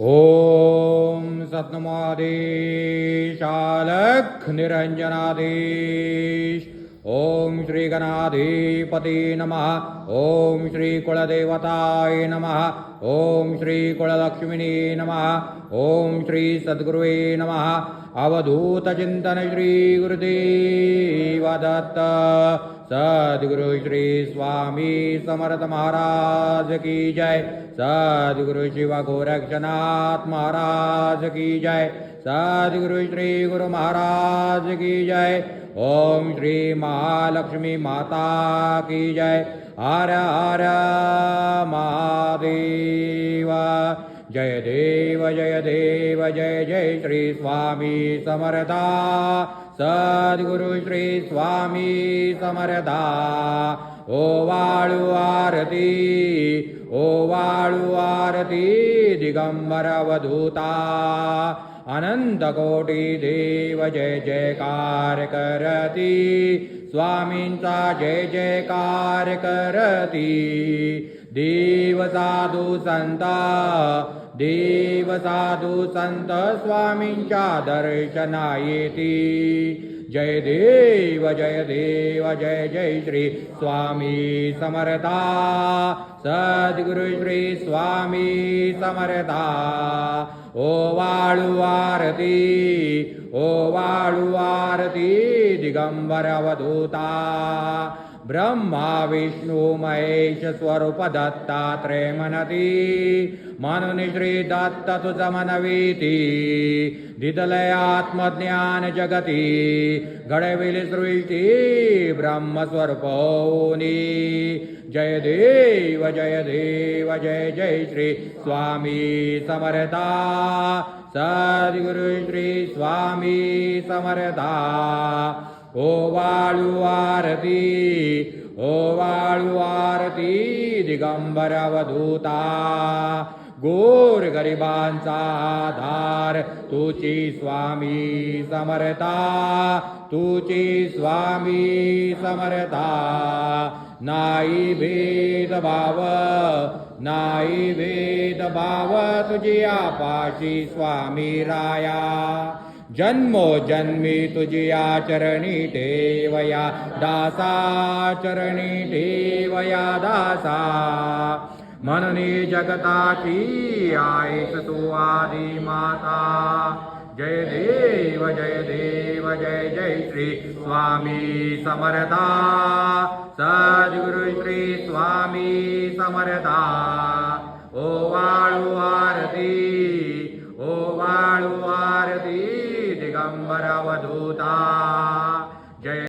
ॐ सत्नमादेशालक् निरञ्जनादेश ॐ श्रीगणाधिपती नमः ॐ श्रीकुलदेवताय नमः ॐ श्रीकुललक्ष्मिणी नमः ॐ श्रीसद्गुरुवे नमः। अवधूतचिन्तन श्रीगुरुदेवदत्त सद्गुरु श्री स्वामी समर्थ महाराज की जय। सद्गुरु शिव गोरक्षनाथ महाराज की जय। सद्गुरु श्री गुरु महाराज की जय। ओम श्री महालक्ष्मी माता की जय। हर हर महादेव। जय देव जय देव जय जय श्री स्वामी समर्था। सद्गुरु श्री स्वामी समर्था। ओ वाळू आरती ओ वाळू आरती दिगंबर अनन्तकोटिदेव जय जयकार करति। स्वामीं जय जयकार करति। देवसाधु सन्ता देवसाधु सन्त स्वामीं चा दर्शनायति। जय देव जय देव जय जय श्री स्वामी समरता सद्गुरु श्री स्वामी समरता ओ वाळुवारती ओ वाळुवारती दिगंबर अवधूता ब्रह्मा विष्णू महेश स्वरूप दत्तात्रय मनती मनुनि श्री दत्त तुझ मनवीती दिदलय आत्मज्ञान जगती। घडविली सृष्टी ब्रह्मस्वरूपोनी। जय देव जय देव जय जय श्री स्वामी समरता सद्गुरु श्री स्वामी समरता ओ वाळू आरती ओ वाळू आरती दिगंबर अवधूता. गोर गरिबांचा आधार तुची स्वामी समर्था तुची स्वामी समर्था नाही भेदभाव नाही भेदभाव तुझी आपाशी स्वामी राया. जन्मो जन्मी तुझी आचरणी ठेवया दासा चरणी ठेवया दासा। म्हणून जगताची आहेस तू आदि माता। जय देव जय देव जय जय श्री स्वामी समरता सद्गुरु श्री स्वामी समरता